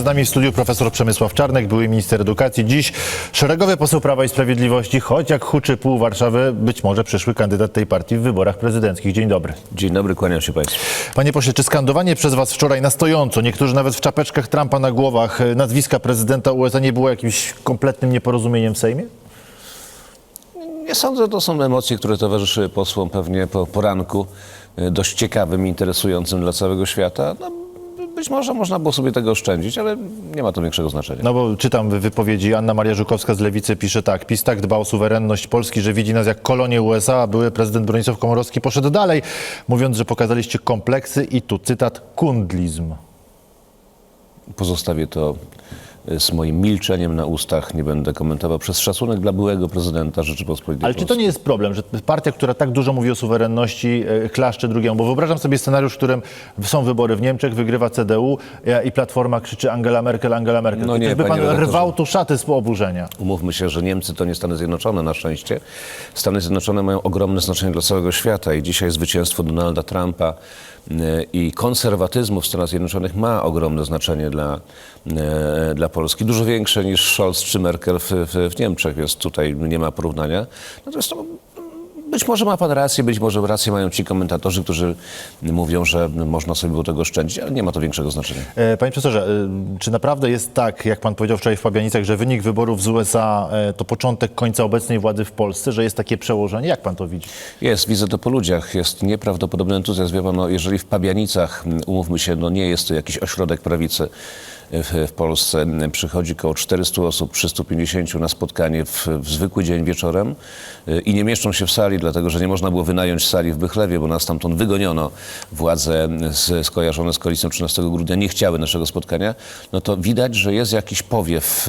Z nami w studiu profesor Przemysław Czarnek, były minister edukacji. Dziś szeregowy poseł Prawa i Sprawiedliwości, choć jak huczy pół Warszawy, być może przyszły kandydat tej partii w wyborach prezydenckich. Dzień dobry. Dzień dobry, kłaniam się Państwu. Panie pośle, czy skandowanie przez was wczoraj na stojąco, niektórzy nawet w czapeczkach Trumpa na głowach, e, nazwiska prezydenta USA nie było jakimś kompletnym nieporozumieniem w Sejmie? Nie sądzę, to są emocje, które towarzyszyły posłom pewnie po poranku, e, dość ciekawym, interesującym dla całego świata. No, być może można było sobie tego oszczędzić, ale nie ma to większego znaczenia. No bo czytam wypowiedzi, Anna Maria Żukowska z Lewicy pisze tak, PiS tak dba o suwerenność Polski, że widzi nas jak kolonię USA, a były prezydent Bronisław Komorowski poszedł dalej, mówiąc, że pokazaliście kompleksy i tu cytat, kundlizm. Pozostawię to z moim milczeniem na ustach. Nie będę komentował przez szacunek dla byłego prezydenta Rzeczypospolitej Ale czy to nie jest problem, że partia, która tak dużo mówi o suwerenności, e, klaszcze drugiemu? Bo wyobrażam sobie scenariusz, w którym są wybory w Niemczech, wygrywa CDU e, i Platforma krzyczy Angela Merkel, Angela Merkel. No nie, by pan redaktorze. rwał tu szaty z oburzenia. Umówmy się, że Niemcy to nie Stany Zjednoczone na szczęście. Stany Zjednoczone mają ogromne znaczenie dla całego świata i dzisiaj zwycięstwo Donalda Trumpa e, i konserwatyzmu w Stanach Zjednoczonych ma ogromne znaczenie dla, dla Polski. Dużo większe niż Scholz czy Merkel w, w, w Niemczech, więc tutaj nie ma porównania. Natomiast to być może ma pan rację, być może rację mają ci komentatorzy, którzy mówią, że można sobie było tego oszczędzić, ale nie ma to większego znaczenia. E, Panie profesorze, e, czy naprawdę jest tak, jak pan powiedział wczoraj w Pabianicach, że wynik wyborów z USA e, to początek końca obecnej władzy w Polsce, że jest takie przełożenie? Jak pan to widzi? Jest, widzę to po ludziach. Jest nieprawdopodobny entuzjazm. Wie pan, no, jeżeli w Pabianicach, umówmy się, no nie jest to jakiś ośrodek prawicy w, Polsce, przychodzi około 400 osób, 350 na spotkanie w, w zwykły dzień wieczorem y, i nie mieszczą się w sali, dlatego że nie można było wynająć sali w Bychlewie, bo nas stamtąd wygoniono. Władze z, skojarzone z koalicją 13 grudnia nie chciały naszego spotkania, no to widać, że jest jakiś powiew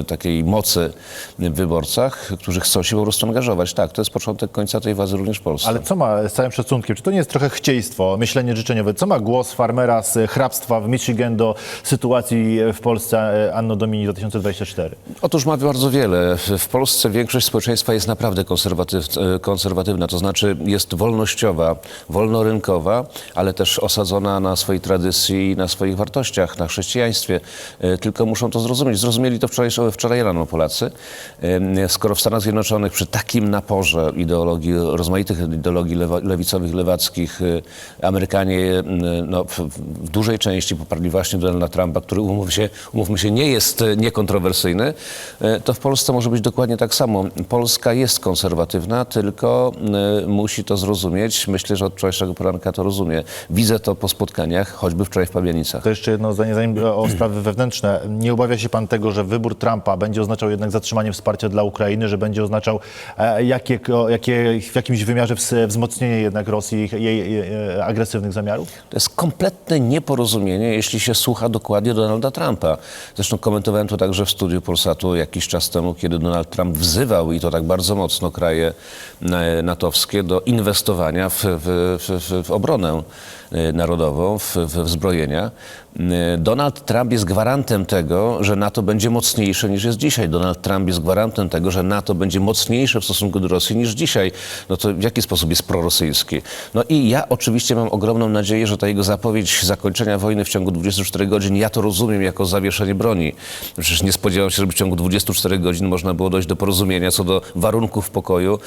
y, takiej mocy w wyborcach, którzy chcą się po prostu angażować. Tak, to jest początek końca tej władzy również w Polsce. Ale co ma, z całym szacunkiem, czy to nie jest trochę chcieństwo, myślenie życzeniowe? Co ma głos farmera z hrabstwa w Michigan do sytuacji w Polsce e, Anno Domini 2024? Otóż ma bardzo wiele. W- Polsce większość społeczeństwa jest naprawdę konserwatyw, e, konserwatywna, to znaczy jest wolnościowa, wolnorynkowa, ale też osadzona na swojej tradycji na swoich wartościach, na chrześcijaństwie. E, Tylko muszą to zrozumieć. Zrozumieli to wczoraj, wczoraj rano Polacy. Skoro w Stanach Zjednoczonych przy takim naporze ideologii, rozmaitych ideologii lewicowych, lewackich, Amerykanie no, w, w dużej części poparli właśnie Donalda Trumpa, który umówmy się, umówmy się nie jest e, niekontrowersyjny, e, to w Polsce może być dokładnie tak samo. Polska jest konserwatywna, tylko e, musi to zrozumieć. Myślę, że od wczorajszego poranka to rozumie. Widzę to po spotkaniach, choćby wczoraj w Pabianicach. To jeszcze jedno zdanie, zanim o sprawy wewnętrzne. Nie obawia się pan tego, że wybór Trumpa będzie oznaczał jednak zatrzymanie wsparcia dla Ukrainy, że będzie oznaczał jakie, jakie, w jakimś wymiarze wzmocnienie jednak Rosji i jej, agresywnych zamiarów? To jest kompletne nieporozumienie, jeśli się słucha dokładnie Donalda Trumpa. Zresztą komentowałem to także w studiu Polsatu jakiś czas temu, kiedy Donald Trump wzywał, i to tak bardzo mocno, kraje e, natowskie do inwestowania w, w, w, w obronę narodową, w, w zbrojenia. E, Donald Trump jest gwarantem tego, że NATO będzie mocniejsze niż jest dzisiaj. Donald Trump jest gwarantem tego, że NATO będzie mocniejsze w stosunku do Rosji niż dzisiaj. No to w jaki sposób jest prorosyjski? No i ja oczywiście mam ogromną nadzieję, że ta jego zapowiedź zakończenia wojny w ciągu 24 godzin, ja to rozumiem jako zawieszenie broni. Przecież nie spodziewam się, żeby w ciągu 24 godzin można było dojść do porozumienia co do warunków pokoju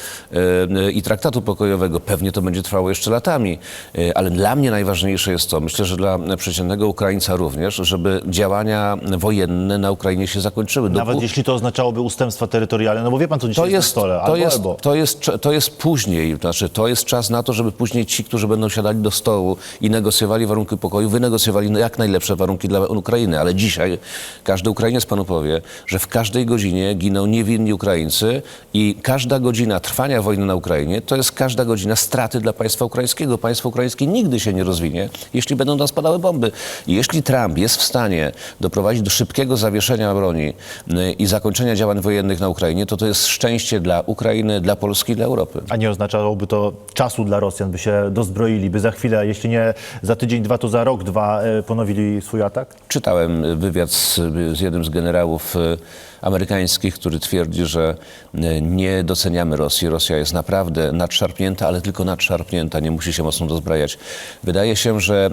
e, i traktatu pokojowego. Pewnie to będzie trwało jeszcze latami, E, ale dla mnie najważniejsze jest to, myślę, że dla przeciętnego Ukraińca również, żeby działania wojenne na Ukrainie się zakończyły. Nawet jeśli to oznaczałoby ustępstwa terytorialne, no bo wie pan, co dzisiaj to jest, jest, na stole, to, albo, jest, albo. to, jest, to jest później, znaczy to jest czas na to, żeby później ci, którzy będą siadali do stołu i negocjowali warunki pokoju, wynegocjowali jak najlepsze warunki dla Ukrainy. Ale dzisiaj każdy Ukrainiec panu powie, że w każdej godzinie giną niewinni Ukraińcy i każda godzina trwania wojny na Ukrainie to jest każda godzina straty dla państwa ukraińskiego. Państwo ukraińskie nigdy się nie rozwinie, jeśli będą tam spadały bomby. Jeśli Trump jest w stanie doprowadzić do szybkiego zawieszenia broni y, i zakończenia działań wojennych na Ukrainie, to to jest szczęście dla Ukrainy, dla Polski dla Europy. A nie oznaczałoby to czasu dla Rosjan, by się dozbroili, by za chwilę, jeśli nie za tydzień, dwa, to za rok, dwa e, ponowili swój atak? Czytałem wywiad z, z jednym z generałów e, amerykańskich, który twierdzi, że e, nie doceniamy Rosji. Rosja jest naprawdę nadszarpnięta, ale tylko nadszarpnięta, nie musi się mocno dozbrajać. Wydaje się, że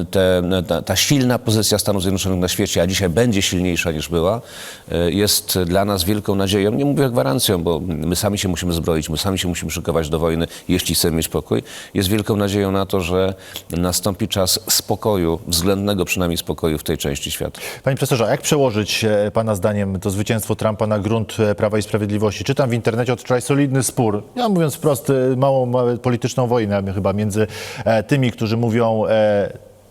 e, te, ta, ta ta silna pozycja Stanów Zjednoczonych na świecie, a dzisiaj będzie silniejsza niż była, e, jest dla nas wielką nadzieją. Nie mówię gwarancją, bo my sami się musimy zbroić, my sami się musimy szykować do wojny, jeśli chcemy mieć pokój. Jest wielką nadzieją na to, że nastąpi czas spokoju, względnego przynajmniej spokoju w tej części świata. Panie profesorze, jak przełożyć e, Pana zdaniem to zwycięstwo Trumpa na grunt e, Prawa i Sprawiedliwości? Czytam w internecie od wczoraj solidny spór, ja mówiąc wprost, e, małą, małą polityczną wojnę chyba między e, tymi, którzy mówią...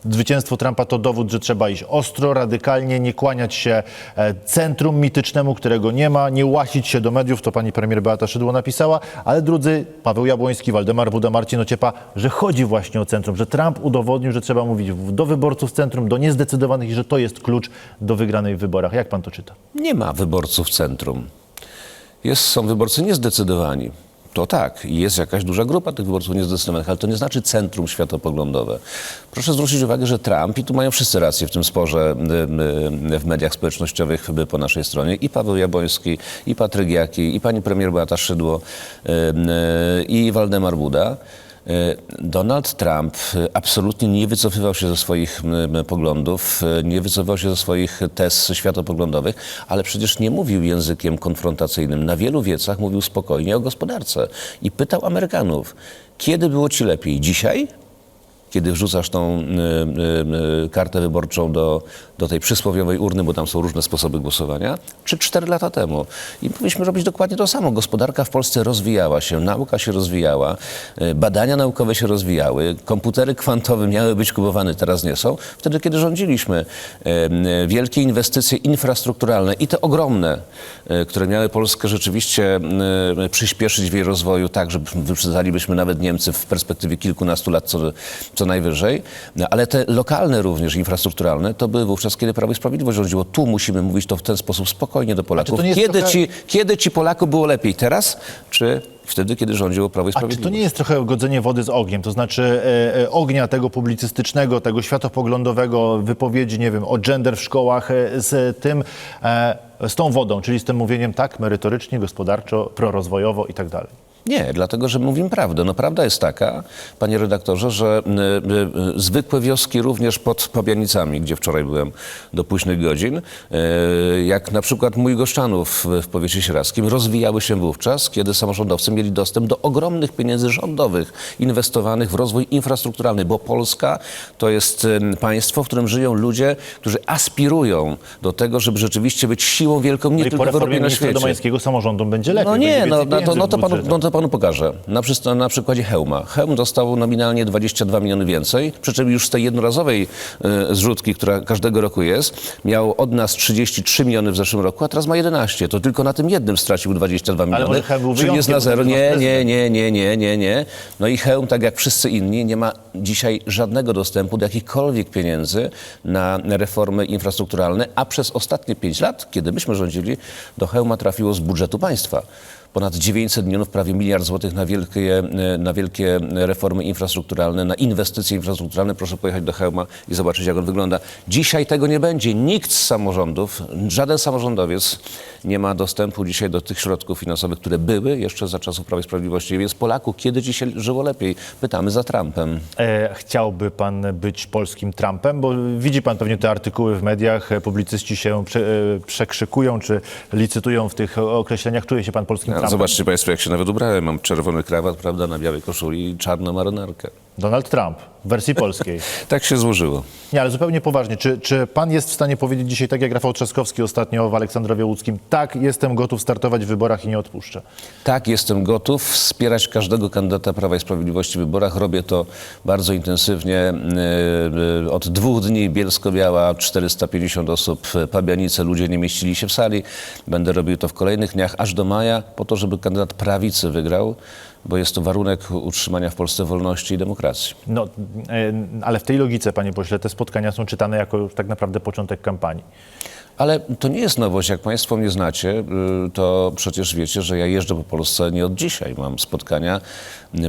Zwycięstwo Trumpa to dowód, że trzeba iść ostro, radykalnie, nie kłaniać się e, centrum mitycznemu, którego nie ma, nie łasić się do mediów, to pani premier Beata Szydło napisała, ale drudzy, Paweł Jabłoński, Waldemar Buda, Marcin Ociepa, że chodzi właśnie o centrum, że Trump udowodnił, że trzeba mówić do wyborców centrum, do niezdecydowanych i że to jest klucz do wygranej w wyborach. Jak pan to czyta? Nie ma wyborców centrum. Jest, są wyborcy niezdecydowani. To tak, jest jakaś duża grupa tych wyborców niezdecydowanych, ale to nie znaczy centrum światopoglądowe. Proszę zwrócić uwagę, że Trump, i tu mają wszyscy rację w tym sporze y, y, w mediach społecznościowych y, po naszej stronie, i Paweł Jabłoński, i Patryk Jaki, i pani premier Beata Szydło, y, y, i Waldemar Buda. E, Donald Trump e, absolutnie nie wycofywał się ze swoich poglądów, e, nie wycofywał się ze swoich tez światopoglądowych, ale przecież nie mówił językiem konfrontacyjnym. Na wielu wiecach mówił spokojnie o gospodarce i pytał Amerykanów, kiedy było ci lepiej? Dzisiaj? Kiedy wrzucasz tą y, y, y, kartę wyborczą do, do tej przysłowiowej urny, bo tam są różne sposoby głosowania, czy cztery lata temu. I powinniśmy robić dokładnie to samo. Gospodarka w Polsce rozwijała się, nauka się rozwijała, y, badania naukowe się rozwijały, komputery kwantowe miały być kupowane, teraz nie są. Wtedy, kiedy rządziliśmy, y, y, wielkie inwestycje infrastrukturalne i te ogromne, y, które miały Polskę rzeczywiście y, przyspieszyć w jej rozwoju tak, że wyprzedzalibyśmy nawet Niemcy w perspektywie kilkunastu lat co, co najwyżej, No, ale te lokalne również, infrastrukturalne, to były wówczas, kiedy Prawo i Sprawiedliwość rządziło. Tu musimy mówić to w ten sposób spokojnie do Polaków. Kiedy, trochę- ci, kiedy ci Polaku było lepiej? Teraz czy wtedy, kiedy rządziło Prawo i A czy Sprawiedliwość? to nie jest trochę godzenie wody z ogniem? To znaczy e, e, ognia tego publicystycznego, tego światopoglądowego, wypowiedzi, nie wiem, o gender w szkołach e, z tym, e, z tą wodą, czyli z tym mówieniem tak merytorycznie, gospodarczo, prorozwojowo i tak dalej. Nie, dlatego że mówimy prawdę. No prawda jest taka, panie redaktorze, że y, y, y, zwykłe wioski również pod Pabianicami, gdzie wczoraj byłem do późnych godzin, y, jak na przykład mój Goszczanów w, powiecie sieradzkim, rozwijały się wówczas, kiedy samorządowcy mieli dostęp do ogromnych pieniędzy rządowych inwestowanych w rozwój infrastrukturalny, bo Polska to jest y, państwo, w którym żyją ludzie, którzy aspirują do tego, żeby rzeczywiście być siłą wielką nie No tylko w Europie na świecie. Domańskiego samorządom będzie lepiej. No nie, no, no, to, no, w to no to panu pokażę. Na, przys- na przykładzie Hełma. Hełm dostał nominalnie 22 miliony więcej, przy czym już z tej jednorazowej e, zrzutki, która każdego roku jest, miał od nas 33 miliony w zeszłym roku, a teraz ma 11. To tylko na tym jednym stracił 22 miliony. Chełm był czyli jest na zero. Nie, nie, nie, nie, nie, nie, nie. No i Hełm, tak jak wszyscy inni, nie ma dzisiaj żadnego dostępu do jakichkolwiek pieniędzy na reformy infrastrukturalne, a przez ostatnie 5 lat, kiedy myśmy rządzili, do Hełma trafiło z budżetu państwa ponad 900 milionów, prawie miliard złotych na wielkie, e, na wielkie reformy infrastrukturalne, na inwestycje infrastrukturalne. Proszę pojechać do Chełma i zobaczyć, jak on wygląda. Dzisiaj tego nie będzie. Nikt z samorządów, żaden samorządowiec nie ma dostępu dzisiaj do tych środków finansowych, które były jeszcze za czasów Prawa i Sprawiedliwości. Więc Polaków, kiedy dzisiaj żyło lepiej? Pytamy za Trumpem. E, chciałby pan być polskim Trumpem? Bo widzi pan pewnie te artykuły w mediach, e, publicyści się prze, e, przekrzykują czy licytują w tych określeniach. Czuje się pan polskim Trumpem? Zobaczcie Państwo, jak się nawet ubrałem. Mam czerwony krawat, prawda, na białej koszuli i czarną marynarkę. Donald Trump w wersji polskiej. Tak się złożyło. Nie, ale zupełnie poważnie. Czy, czy pan jest w stanie powiedzieć dzisiaj, tak jak Rafał Trzaskowski ostatnio w Aleksandrowie Łódzkim, tak, jestem gotów startować w wyborach i nie odpuszczę? Tak, jestem gotów wspierać każdego kandydata Prawa i Sprawiedliwości w wyborach. Robię to bardzo intensywnie. Yy, Od dwóch dni Bielsko-Biała, 450 osób, Pabianice, ludzie nie mieścili się w sali. Będę robił to w kolejnych dniach, aż do maja, po to, żeby kandydat prawicy wygrał, bo jest to warunek utrzymania w Polsce wolności i demokracji. No, e, ale w tej logice, panie pośle, te spotkania są czytane jako tak naprawdę początek kampanii. Ale to nie jest nowość. Jak Państwo mnie znacie, y, to przecież wiecie, że ja jeżdżę po Polsce nie od dzisiaj. Mam spotkania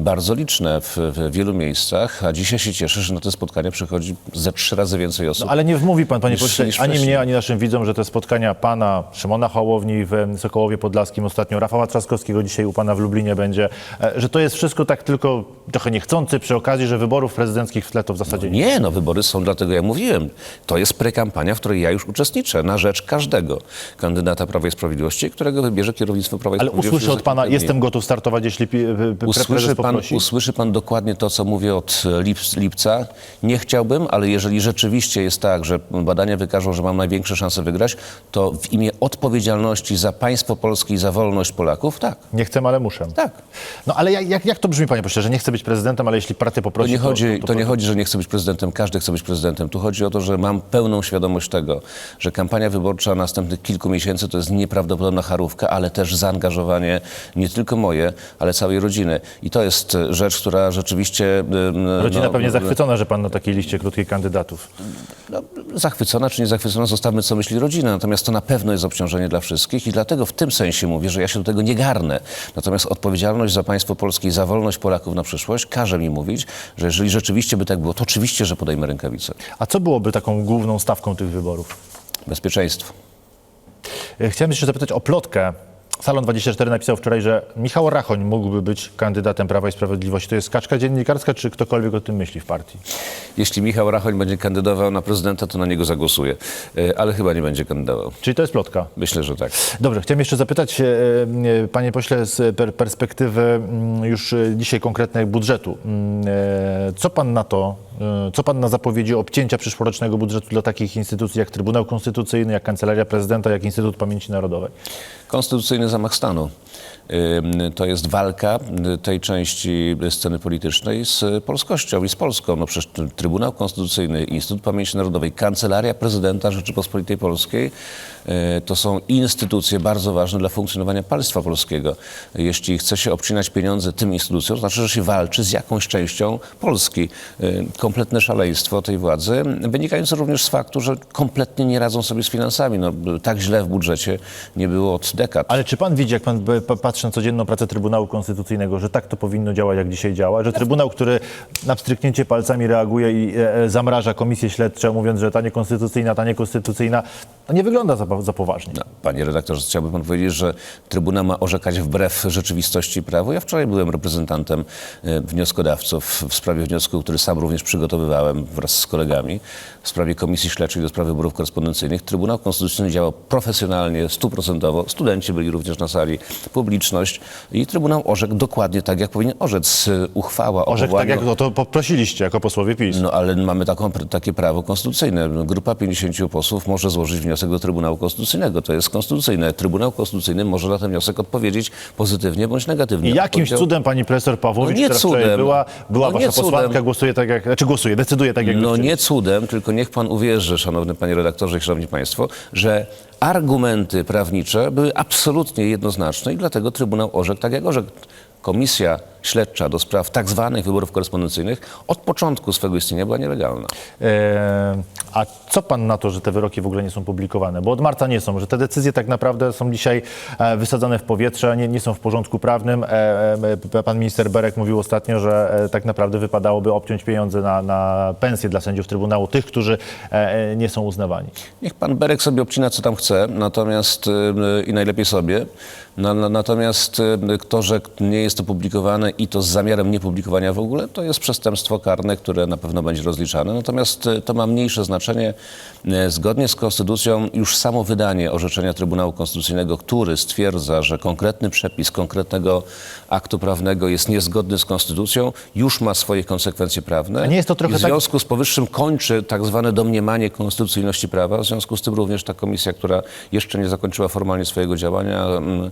bardzo liczne w, w wielu miejscach, a dzisiaj się cieszę, że na te spotkania przychodzi ze trzy razy więcej osób. No, ale nie wmówi pan, panie pośle, ani wcześniej. mnie, ani naszym widzom, że te spotkania pana Szymona Hołowni w Sokołowie Podlaskim ostatnio, Rafała Trzaskowskiego dzisiaj u pana w Lublinie będzie, e, że to jest wszystko tak tylko trochę niechcący przy okazji, że wyborów prezydenckich w tle to w zasadzie nie. Nie, no wybory są dlatego, ja mówiłem, to jest prekampania, w której ja już uczestniczę na rzecz każdego kandydata Prawa i Sprawiedliwości, którego wybierze kierownictwo Prawa i Ale Sprawiedliwości. za od pana, jestem gotów startować, jeśli Usłyszy pan, usłyszy pan dokładnie to, co mówię od lips, lipca. Nie chciałbym, ale jeżeli rzeczywiście jest tak, że badania wykażą, że mam największe szanse wygrać, to w imię odpowiedzialności za państwo polskie i za wolność Polaków, tak. Nie chcę, ale muszę. Tak. No ale jak, jak, to brzmi, panie pośle, że nie chcę być prezydentem, ale jeśli partia To poprosi, nie, chodzi, to, to nie chodzi, że nie chcę być prezydentem, każdy chce być prezydentem. Tu chodzi o to, że mam pełną świadomość tego, że kampania wyborcza następnych kilku miesięcy to jest nieprawdopodobna charówka, ale też zaangażowanie nie tylko moje, ale całej rodziny. I to jest e, rzecz, która rzeczywiście... e, Rodzina no, pewnie e, zachwycona, że pan na takiej liście krótkiej kandydatów. no, zachwycona czy nie zachwycona, zostawmy co myśli rodzina. Natomiast to na pewno jest obciążenie dla wszystkich i dlatego w tym sensie mówię, że ja się do tego nie garnę. Natomiast odpowiedzialność za państwo polskie i za wolność Polaków na przyszłość każe mi mówić, że jeżeli rzeczywiście by tak było, to oczywiście, że podejmę rękawice. A co byłoby taką główną stawką tych wyborów? Bezpieczeństwo. Chciałem jeszcze zapytać o plotkę. Salon 24 napisał wczoraj, że Michał Rachoń mógłby być kandydatem Prawa i Sprawiedliwości. To jest kaczka dziennikarska, czy ktokolwiek o tym myśli w partii? Jeśli Michał Rachoń będzie kandydował na prezydenta, to na niego zagłosuję. E, Ale chyba nie będzie kandydował. Czyli to jest plotka. Myślę, że tak. Dobrze, chciałem jeszcze zapytać, e, e, panie pośle, z per- perspektywy mm, już dzisiaj konkretnej budżetu. Mm, Co pan na to, co pan na zapowiedzi obcięcia przyszłorocznego budżetu dla takich instytucji jak Trybunał Konstytucyjny, jak Kancelaria Prezydenta, jak Instytut Pamięci Narodowej? Konstytucyjny zamach stanu. To jest walka y, tej części sceny politycznej z polskością i z Polską. No przecież Trybunał Konstytucyjny, Instytut Pamięci Narodowej, Kancelaria Prezydenta Rzeczypospolitej Polskiej y, to są instytucje bardzo ważne dla funkcjonowania państwa polskiego. Jeśli chce się obcinać pieniądze tym instytucjom, to znaczy, że się walczy z jakąś częścią Polski. Y, Kompletne szaleństwo tej władzy, wynikające również z faktu, że kompletnie nie radzą sobie z finansami. No, tak źle w budżecie nie było od dekad. Ale czy pan widzi, jak pan patrzy na codzienną pracę Trybunału Konstytucyjnego, że tak to powinno działać, jak dzisiaj działa? Że Trybunał, który na pstryknięcie palcami reaguje i e, e, zamraża komisje śledcze, mówiąc, że ta niekonstytucyjna, ta niekonstytucyjna, no nie wygląda za, za poważnie. No, panie redaktorze, chciałby pan powiedzieć, że Trybunał ma orzekać wbrew rzeczywistości prawu. Ja wczoraj byłem reprezentantem e, wnioskodawców w sprawie wniosku, który sam również przygotowywałem wraz z kolegami w sprawie Komisji Śledczej do spraw wyborów korespondencyjnych. Trybunał Konstytucyjny działał profesjonalnie, stuprocentowo. Studenci byli również na sali, publiczność i Trybunał orzekł dokładnie tak, jak powinien orzec. E, Uchwała o Orzekł tak, powołaniu- jak o to poprosiliście jako posłowie PiS. no ale mamy taką, takie prawo konstytucyjne. Grupa 50 posłów może złożyć wniosek do Trybunału Konstytucyjnego. To jest konstytucyjne. Trybunał Konstytucyjny może na ten wniosek odpowiedzieć pozytywnie bądź negatywnie. I jakimś Odpowiedział- cudem pani profesor Pawłowicz, No nie która wczoraj cudem. była, była No wasza nie cudem. posłanka, głosuje tak jak, znaczy głosuje, decyduje tak jak wy No chcieliście. nie cudem, tylko niech pan uwierzy, szanowny panie redaktorze i szanowni państwo, że argumenty prawnicze były absolutnie jednoznaczne i dlatego Trybunał orzekł tak, jak orzekł. Komisja śledcza do spraw tak zwanych wyborów korespondencyjnych od początku swego istnienia była nielegalna. E, a co pan na to, że te wyroki w ogóle nie są publikowane? Bo od marca nie są, że te decyzje tak naprawdę są dzisiaj e, wysadzane w powietrze, nie, nie są w porządku prawnym. E, e, pan minister Berek mówił ostatnio, że e, tak naprawdę wypadałoby obciąć pieniądze na, na pensje dla sędziów Trybunału, tych, którzy e, e, nie są uznawani. Niech pan Berek sobie obcina, co tam chce, natomiast y, i najlepiej sobie. Na, na, natomiast y, to, że nie jest to publikowane i to z zamiarem niepublikowania w ogóle, to jest przestępstwo karne, które na pewno będzie rozliczane. Natomiast y, to ma mniejsze znaczenie. Y, Zgodnie z Konstytucją już samo wydanie orzeczenia Trybunału Konstytucyjnego, który stwierdza, że konkretny przepis konkretnego aktu prawnego jest niezgodny z Konstytucją, już ma swoje konsekwencje prawne. A nie jest to trochę I w tak- związku z powyższym kończy tak zwane domniemanie konstytucyjności prawa. W związku z tym również ta komisja, która jeszcze nie zakończyła formalnie swojego działania, mm,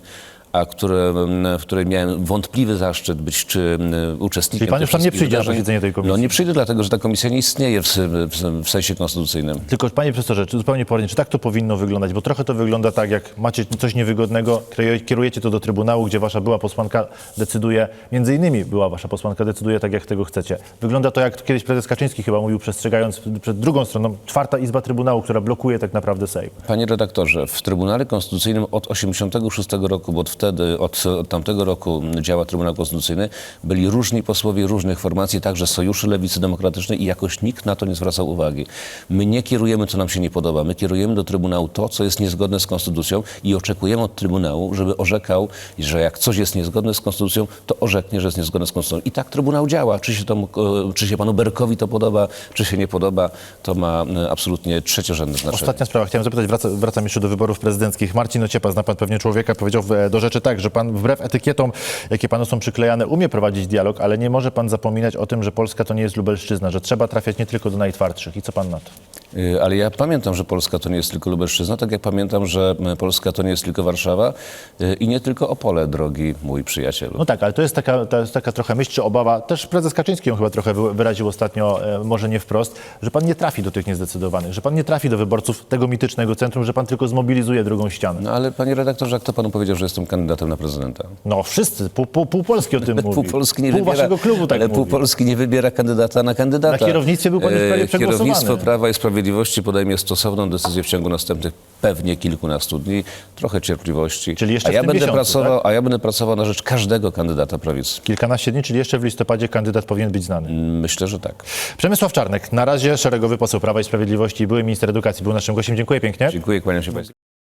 a które, mm, w której miałem wątpliwy zaszczyt być czy mm, uczestnikiem. Czyli pan już tam nie przyjdzie na wydarzeń. posiedzenie tej komisji? No nie przyjdę, dlatego że ta komisja nie istnieje w, w, w sensie konstytucyjnym. Tylko, panie profesorze, czy zupełnie poważnie, czy tak to powinno wyglądać? Bo trochę to wygląda tak, jak macie coś niewygodnego, kieruje- kierujecie to do Trybunału, gdzie wasza była posłanka decyduje, między innymi była wasza posłanka decyduje tak, jak tego chcecie. Wygląda to, jak kiedyś prezes Kaczyński chyba mówił, przestrzegając przed drugą stroną, czwarta izba Trybunału, która blokuje tak naprawdę Sejm. Panie redaktorze, w Trybunale Konstytucyjnym od 86 roku, bo od wtedy wtedy, od, tamtego roku działa Trybunał Konstytucyjny, byli różni posłowie różnych formacji, także Sojuszu Lewicy Demokratycznej i jakoś nikt na to nie zwracał uwagi. My nie kierujemy, co nam się nie podoba. My kierujemy do Trybunału to, co jest niezgodne z Konstytucją i oczekujemy od Trybunału, żeby orzekał, że jak coś jest niezgodne z Konstytucją, to orzeknie, że jest niezgodne z Konstytucją. I tak Trybunał działa. Czy się, to, e, czy się panu Berkowi to podoba, czy się nie podoba, to ma e, absolutnie trzeciorzędne znaczenie. Ostatnia sprawa. Chciałem zapytać, wraca, wracam jeszcze do wyborów prezydenckich. Marcin Ociepa, zna pan pewnie człowieka, powiedział w- do rzeczy tak, że pan wbrew etykietom, jakie panu są przyklejane, umie prowadzić dialog, ale nie może pan zapominać o tym, że Polska to nie jest Lubelszczyzna, że trzeba trafiać nie tylko do najtwardszych. I co pan na to? Y, Ale ja pamiętam, że Polska to nie jest tylko Lubelszczyzna, tak jak pamiętam, że Polska to nie jest tylko Warszawa y, i nie tylko Opole, drogi mój przyjacielu. No tak, ale to jest taka, to jest taka trochę myśl czy obawa, też prezes Kaczyński ją chyba trochę wy- wyraził ostatnio, e, może nie wprost, że pan nie trafi do tych niezdecydowanych, że pan nie trafi do wyborców tego mitycznego centrum, że pan tylko zmobilizuje drugą ścianę. No ale panie redaktorze, jak to panu powiedział, że jestem kandydatem na prezydenta? No wszyscy, pół, pół, pół Polski o tym mówi. Pół Polski nie pół wybiera, waszego klubu tak ale pół mówi. Polski nie wybiera kandydata na kandydata. Na kierownictwie był pan już prawie E, przegłosowany. Kierownictwo Prawa i Sprawiedliwości podejmie stosowną decyzję w ciągu następnych pewnie kilkunastu dni. Trochę cierpliwości. Czyli jeszcze a w ja tym będę miesiącu, pracował, A ja będę pracował na rzecz każdego kandydata prawicy. Kilkanaście dni, czyli jeszcze w listopadzie kandydat powinien być znany. Myślę, że tak. Przemysław Czarnek, na razie szeregowy poseł Prawa i Sprawiedliwości, były minister edukacji, był naszym gościem. Dziękuję pięknie. Dziękuję, kłaniam się państwu.